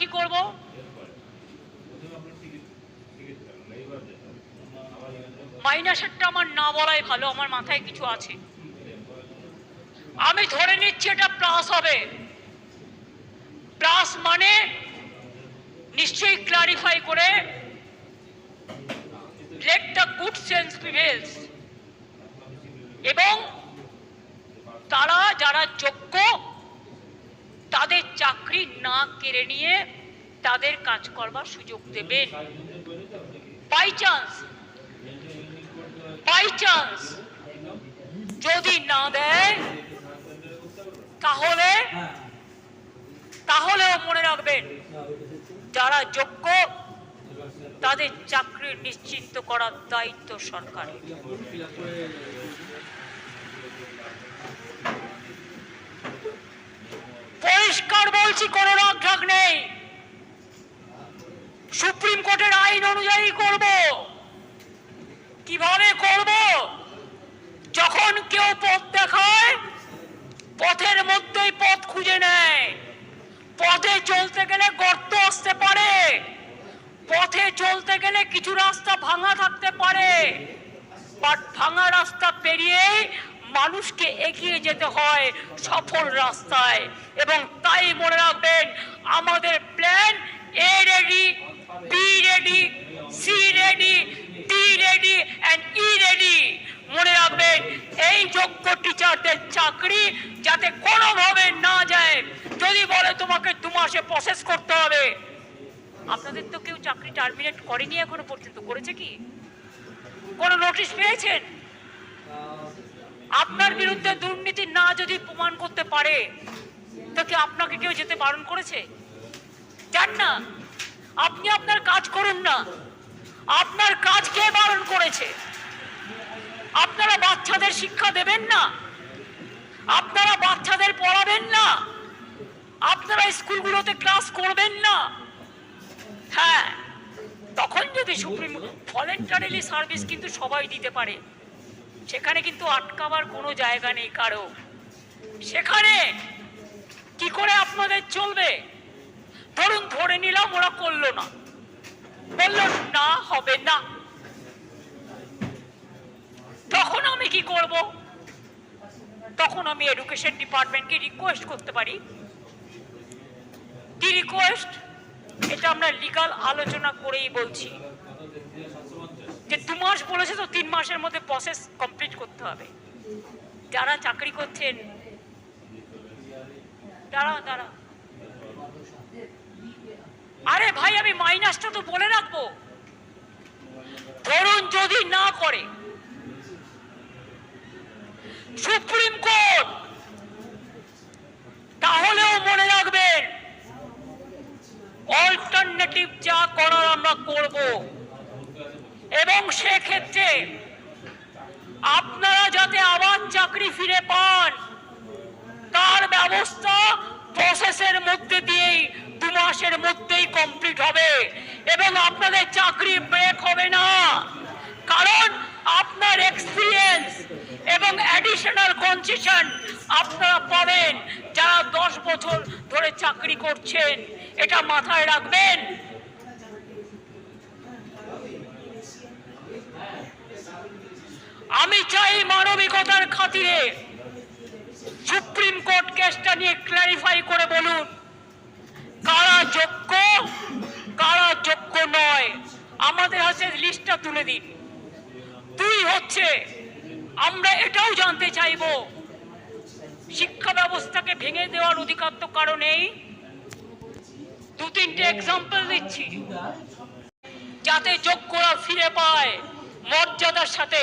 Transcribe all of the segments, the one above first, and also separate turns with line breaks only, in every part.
কি করব? মাইনাসেরটা আমার না বলাই ভালো, আমার মাথায় কিছু আছে। আমি ধরে নিচ্ছি এটা প্লাস হবে। প্লাস মানে নিশ্চয়ই ক্লারিফাই করে let the good sense prevails এবং তারা যারা যোগ্য তাদের চাকরি না কেড়ে নিয়ে তাদের কাজ করবার সুযোগ দেবেন। বাই চান্স বাই চান্স যদি না দেয়, তাহলে, তাহলেও মনে রাখবেন, যারা যোগ্য, তাদের চাকরি নিশ্চিন্ত করার দায়িত্ব সরকারের। পরিষ্কার বলছি, কোনো রাগ নেই। সুপ্রিম কোর্টের আইন অনুযায়ী করব। কীভাবে করব? যখন কেউ পথ দেখায়, পথের মধ্যেই পথ খুঁজে নেয়। পথে চলতে গেলে গর্ত আসতে পারে। পথে চলতে গেলে কিছু রাস্তা ভাঙা থাকতে পারে। বাট ভাঙা রাস্তা পেরিয়েই মানুষকে এগিয়ে যেতে হয় সফল রাস্তায়। এবং তাই মনে রাখবেন, আমাদের plan A ready B ready C ready D ready and E ready মনে রাখবেন, এই যোগ্য টিচারদের চাকরি যাতে কোনোভাবে না যায়। যদি বলে তোমাকে দু মাসে প্রসেস করতে হবে। আপনাদের তো কেউ চাকরি টার্মিনেট করেনি এখনও পর্যন্ত, করেছে কি? কোনো নোটিশ পেয়েছেন? আপনার বিরুদ্ধে দুর্নীতি না যদি প্রমাণ করতে পারে, তো আপনাকে কেউ যেতে বারণ করেছে? যান না। আপনি আপনার কাজ করুন না। আপনার কাজ কে বারণ করেছে? আপনারা বাচ্চাদের শিক্ষা দেবেন না? আপনারা বাচ্চাদের পড়াবেন না? আপনারা স্কুলগুলোতে ক্লাস করবেন না? হ্যাঁ তখন যদি সুপ্রিম ভলেন্টারিলি সার্ভিস কিন্তু সবাই দিতে পারে। সেখানে কিন্তু আটকাবার কোনো জায়গা নেই কারও। সেখানে কি করে আপনাদের চলবে? ধরুন, ধরে নিলাম ওরা করল না। বলল, না, হবে না। তখন আমি কি করব? তখন আমি এডুকেশন ডিপার্টমেন্টকে রিকোয়েস্ট করতে পারি। কি রিকোয়েস্ট এটা আমরা লিগাল আলোচনা করেই বলছি। যে দু মাস বলেছে তো তিন মাসের মধ্যে প্রসেস কমপ্লিট করতে হবে। যারা চাকরি করছেন দাঁড়া দাঁড়া আরে ভাই, আমি মাইনাসটা তো বলে রাখব। ধরুন যদি না করে, সুপ্রিম কোর্ট, তাহলেও মনে রাখবেন অল্টারনেটিভ যা করার আমরা করব। এবং সেক্ষেত্রে আপনারা যাতে আবার চাকরি ফিরে পান, তার ব্যবস্থা প্রসেসের মধ্যে দিয়েই, দু মাসের মধ্যেই কমপ্লিট হবে এবং আপনাদের চাকরি ব্রেক হবে না। কারণ আপনার এক্সপিরিয়েন্স এবং অ্যাডিশনাল কনসেশন আপনারা পাবেন যারা দশ বছর ধরে চাকরি করছেন। এটা মাথায় রাখবেন। আমি চাই মানবিকতার খাতিরে সুপ্রিম কোর্ট কেসটা নিয়ে ক্ল্যারিফাই করে বলুন। কারা যোগ্য কারা যোগ্য নয়। আমাদের হাতে লিস্টটা তুলে দিন। দুই হচ্ছে, আমরা এটাও জানতে চাইব, শিক্ষা ব্যবস্থাকে ভেঙে দেওয়ার অধিকার তো কারণেই দু তিনটে এক্সাম্পল দিচ্ছি। যাতে যোগ্যরা ফিরে পায় মর্যাদার সাথে।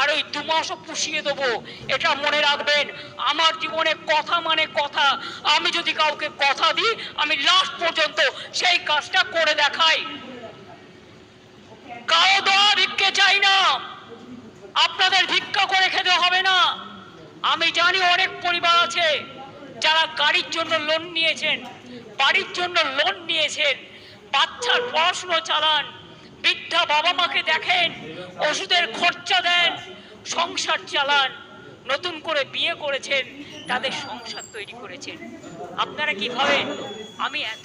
আর ওই দু মাসও পুষিয়ে দেবো, এটা মনে রাখবেন। আমার জীবনে কথা মানে কথা। আমি যদি কাউকে কথা দিই, আমি লাস্ট পর্যন্ত সেই কাজটা করে দেখাই। কারও দেওয়া ভিক্ষে চাই না। আপনাদের ভিক্ষা করে খেতে হবে না। আমি জানি অনেক পরিবার আছে যারা গাড়ির জন্য লোন নিয়েছেন, বাড়ির জন্য লোন নিয়েছেন, বাচ্চার পড়াশুনো চালান বৃদ্ধা বাবা মাকে দেখেন, ওষুধের খরচা দেন, সংসার চালান, নতুন করে বিয়ে করেছেন, তাদের সংসার তৈরি করেছেন। আপনারা কি ভাবেন? আমি এত